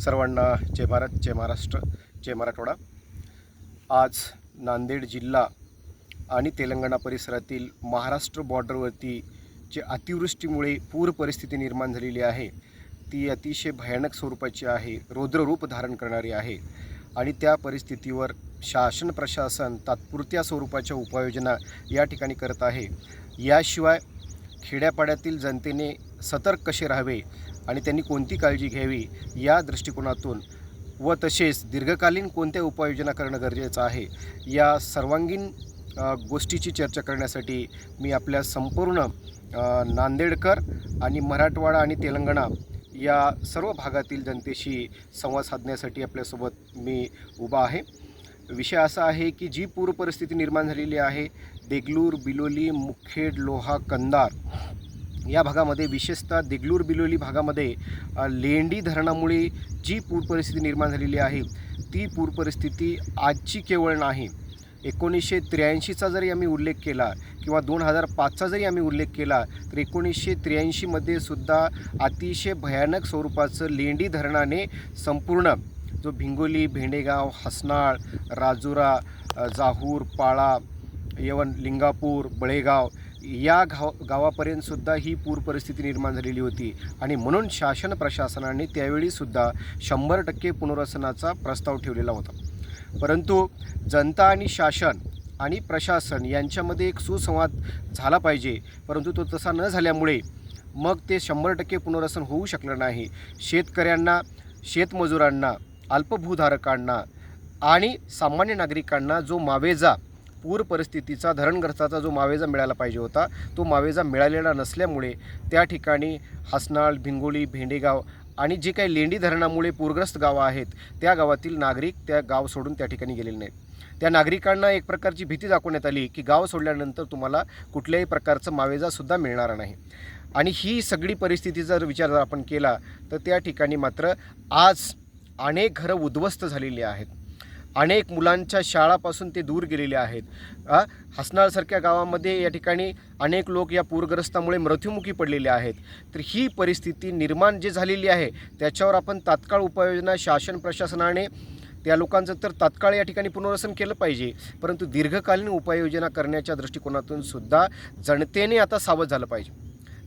सर्वांना जय भारत जय महाराष्ट्र जय मराठवाडा. आज नांदेड जिल्हा आणि तेलंगणा परिसरातील महाराष्ट्र बॉर्डरवरती जे अतिवृष्टीमुळे पूर परिस्थिती निर्माण झालेली आहे ती अतिशय भयानक स्वरूपाची आहे रौद्ररूप धारण करणारी आहे. आणि त्या परिस्थितीवर शासन प्रशासन तात्पुरत्या स्वरूपाच्या उपाययोजना या ठिकाणी करत आहे. याशिवाय खेड्यापाड्यातील जनतेने सतर्क कसे राहावे आणि त्यांनी कोणती काळजी घ्यावी या दृष्टिकोनातून व तसेच दीर्घकालीन कोणत्या उपाययोजना करणं गरजेचं आहे या सर्वांगीण गोष्टीची चर्चा करण्यासाठी मी आपल्या संपूर्ण नांदेडकर आणि मराठवाडा आणि तेलंगणा या सर्व भागातील जनतेशी संवाद साधण्यासाठी आपल्यासोबत मी उभा आहे. विषय असा आहे की जी पूर परिस्थिती निर्माण झालेली आहे देगलूर बिलोली मुखेड लोहा कंदार या भागामध्ये विशेषतः देगलूर बिलोली भागामध्ये लेंडी धरणामुळे जी पूर परिस्थिती निर्माण झालेली आहे ती पूर परिस्थिती आजची केवळ नाही. एकोणीसशे त्र्याऐंशीचा जरी आम्ही उल्लेख केला किंवा दोन हजार पाचचा जरी आम्ही उल्लेख केला तर एकोणीसशे त्र्याऐंशीमध्ये सुद्धा अतिशय भयानक स्वरूपाचं लेंडी धरणाने संपूर्ण जो भिंगोली भेंडेगाव हसनाळ राजुरा जाहूर पाळा यवन लिंगापूर बळेगाव या गाव गावापर्यंतसुद्धा ही पूर परिस्थिती निर्माण झालेली होती. आणि म्हणून शासन प्रशासनाने त्यावेळीसुद्धा शंभर टक्के पुनर्वसनाचा प्रस्ताव ठेवलेला होता. परंतु जनता आणि शासन आणि प्रशासन यांच्यामध्ये एक सुसंवाद झाला पाहिजे. परंतु तो तसा न झाल्यामुळे मग ते शंभर टक्के पुनर्वसन होऊ शकलं नाही. शेतकऱ्यांना शेतमजुरांना अल्पभूधारकांना आणि सामान्य नागरिकांना जो मावेजा पूर परिस्थितीचा धरणग्रस्ताचा जो मावेजा मिळाला पाहिजे होता तो मावेजा मिळालेला नसल्यामुळे त्या ठिकाणी हसनाळ भिंगोली भेंडेगाव आणि जे काही लेंडी धरणामुळे पूरग्रस्त गावं आहेत त्या गावातील नागरिक त्या गाव सोडून त्या ठिकाणी गेलेले नाहीत. त्या नागरिकांना एक प्रकारची भीती दाखवण्यात आली की गाव सोडल्यानंतर तुम्हाला कुठल्याही प्रकारचं मावेजासुद्धा मिळणार नाही. आणि ही सगळी परिस्थिती जर विचार जर आपण केला तर त्या ठिकाणी मात्र आज अनेक घरं उद्ध्वस्त झालेली आहेत. अनेक मुलांच्या शाळापासून ते दूर गेलेले आहेत. हसनाळसारख्या गावामध्ये या ठिकाणी अनेक लोक या पूरग्रस्तामुळे मृत्युमुखी पडलेले आहेत. तर ही परिस्थिती निर्माण जी झालेली आहे त्याच्यावर आपण तात्काळ उपाययोजना शासन प्रशासनाने त्या लोकांचं तर तात्काळ या ठिकाणी पुनर्वसन केलं पाहिजे. परंतु दीर्घकालीन उपाययोजना करण्याच्या दृष्टिकोनातून सुद्धा जनतेने आता सावध झालं पाहिजे.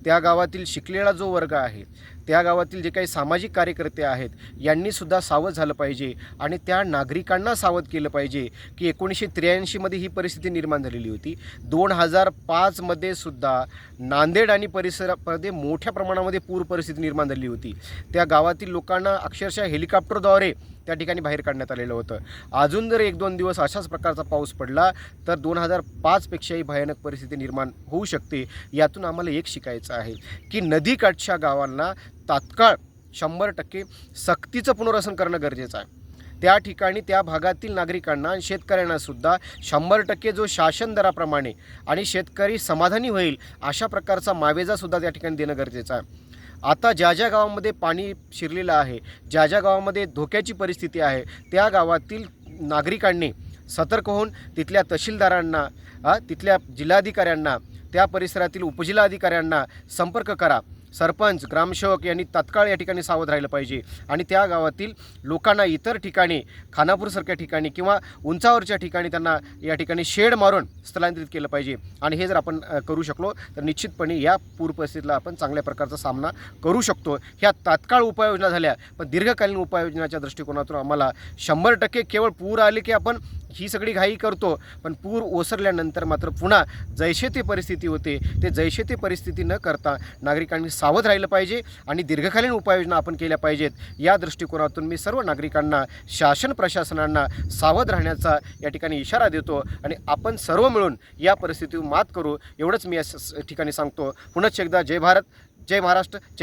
त्या गावातील शिकलेला जो वर्ग आहे त्या गावातील जे काही सामाजिक कार्यकर्ते आहेत यांनीसुद्धा सावध झालं पाहिजे आणि त्या नागरिकांना सावध केलं पाहिजे की एकोणीसशे त्र्याऐंशीमध्ये ही परिस्थिती निर्माण झालेली होती. दोन हजार पाचमध्ये सुद्धा नांदेड आणि परिसरामध्ये मोठ्या प्रमाणामध्ये पूर परिस्थिती निर्माण झाली होती. त्या गावातील लोकांना अक्षरशः हेलिकॉप्टरद्वारे त्या ठिकाणी बाहेर काढण्यात आलेलं होतं. अजून जर एक दोन दिवस अशाच प्रकारचा पाऊस पडला तर दोन हजार पाचपेक्षाही भयानक परिस्थिती निर्माण होऊ शकते. यातून आम्हाला एक शिकायचं आहे की नदीकाठच्या गावांना तात्काळ शंभर टक्के सक्तीचं पुनर्वसन करणं गरजेचं आहे. त्या ठिकाणी त्या भागातील नागरिकांना आणि शेतकऱ्यांनासुद्धा शंभर टक्के जो शासन दराप्रमाणे आणि शेतकरी समाधानी होईल अशा प्रकारचा मावेजासुद्धा त्या ठिकाणी देणं गरजेचं आहे. आता ज्या ज्या गावामध्ये पाणी शिरलेलं आहे ज्या ज्या गावामध्ये धोक्याची परिस्थिती आहे त्या गावातील नागरिकांनी सतर्क होऊन तिथल्या तहसीलदारांना तिथल्या जिल्हाधिकाऱ्यांना त्या परिसरातील उपजिल्हाधिकाऱ्यांना संपर्क करा. सरपंच ग्रामसेवक यांनी तत्काळ या ठिकाणी सावध राहिलं पाहिजे. आणि त्या गावातील लोकांना इतर ठिकाणी खानापूरसारख्या ठिकाणी किंवा उंचावरच्या ठिकाणी त्यांना या ठिकाणी शेड मारून स्थलांतरित केलं पाहिजे. आणि हे जर आपण करू शकलो तर निश्चितपणे या पूर परिस्थितीला आपण चांगल्या प्रकारचा सामना करू शकतो. ह्या तात्काळ उपाययोजना झाल्या पण दीर्घकालीन उपाययोजनाच्या दृष्टिकोनातून आम्हाला शंभर टक्के केवळ पूर आले की आपण ही सगळी घाई करतो पण पूर ओसरल्यानंतर मात्र पुन्हा जैसे ते परिस्थिती होते. ते जैसे ते परिस्थिती न करता नागरिकांनी सावध राहिलं पाहिजे आणि दीर्घकालीन उपाययोजना आपण केल्या पाहिजेत. या दृष्टिकोनातून मी सर्व नागरिकांना शासन प्रशासनांना सावध राहण्याचा या ठिकाणी इशारा देतो आणि आपण सर्व मिळून या परिस्थितीवर मात करू. एवढंच मी या ठिकाणी सांगतो. पुनश्च एकदा जय भारत जय महाराष्ट्र